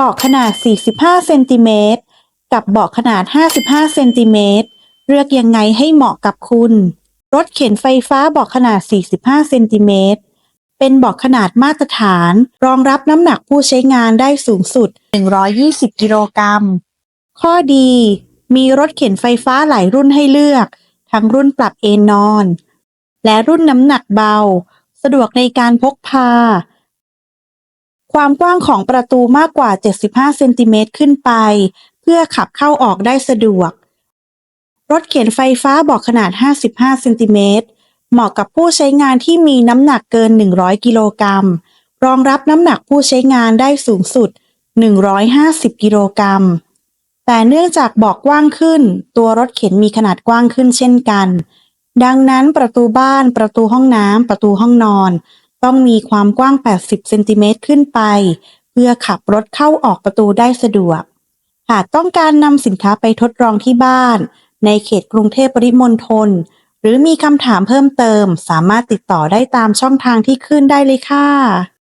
เบาะขนาด 45 เซนติเมตรกับเบาะขนาด 55 เซนติเมตรเลือกยังไงให้เหมาะกับคุณ รถเข็นไฟฟ้าเบาะขนาด 45 เซนติเมตรเป็นเบาะขนาดมาตรฐาน รองรับน้ำหนักผู้ใช้งานได้สูงสุด 120 กิโลกรัม ข้อดี มีรถเข็นไฟฟ้าหลายรุ่นให้เลือก ทั้งรุ่นปรับเอนนอน และรุ่นน้ำหนักเบา สะดวกในการพกพา ความกว้างของประตูมากกว่า 75 เซนติเมตรขึ้นไป เพื่อขับเข้าออกได้สะดวก รถเข็นไฟฟ้าบอกขนาด 55 เซนติเมตร เหมาะกับผู้ใช้งานที่มีน้ำหนักเกิน 100 กิโลกรัม รองรับน้ำหนักผู้ใช้งานได้สูงสุด 150 กิโลกรัม แต่เนื่องจากบอกกว้างขึ้น ตัวรถเข็นมีขนาดกว้างขึ้นเช่นกัน ดังนั้นประตูบ้าน ประตูห้องน้ำ ประตูห้องนอน ต้องมีความกว้าง 80 เซนติเมตรขึ้นไป เพื่อขับรถเข้าออกประตูได้สะดวก หากต้องการนำสินค้าไปทดลองที่บ้าน ในเขตกรุงเทพปริมณฑลหรือมีคำถามเพิ่มเติม สามารถติดต่อได้ตามช่องทางที่ขึ้นได้เลยค่ะ